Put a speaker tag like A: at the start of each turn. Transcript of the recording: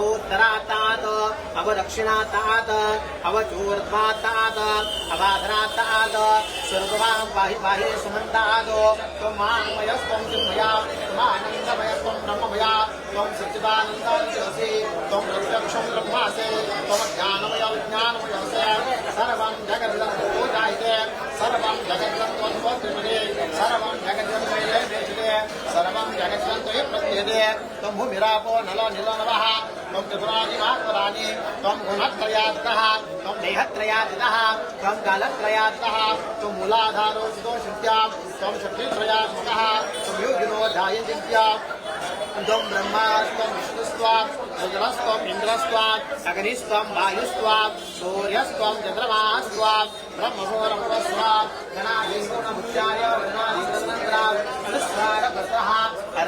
A: अवपश्चात्तात् अवपुरस्तात् अवोत्तरात्तात् अवदक्षिणात्तात् अवचूर्ध्वात्तात् अवाधरात्तात् स्वर्गवां पाहि पाहि सुमन्तात्। त्वं मान्मयस्त्वं चिन्मया त्वमानन्दमयस्त्वं ब्रह्ममया, त्वं सच्चिदानन्दमयसि त्वं प्रत्यक्षं ब्रह्मासि त्वमज्ञानमय विज्ञानमयस्य सर्वं जगदिदं पूजायते, सर्वं जगद्दं त्वत्त्वत्रिपदे सर्वं जगद्दं त्वये प्रेषिते, सर्वं जगद्दं त्वये प्रतीयते त्वं भूमिरापो नलो निलो त्वं त्रिपुरादिमात्मराणि त्वं गुणत्रयात्तः त्वं देहत्रयात्तः त्वं कालत्रयात्तः त्वं मूलाधारो सितोषित्यां त्वं शक्तित्रयात्मकः त्वं योगिनो ध्यायन्त्याम् त्वं ब्रह्मास्त्वं विष्णुस्त्वां रुद्रस्त्वम् इन्द्रस्त्वाम् अग्निस्त्वं वायुस्त्वां, सूर्यस्त्वं चन्द्रमास्त्वां ब्रह्मभोरमुपस्त्वां गणाधीगुणमुच्चार्य अनुस्वारभद्रः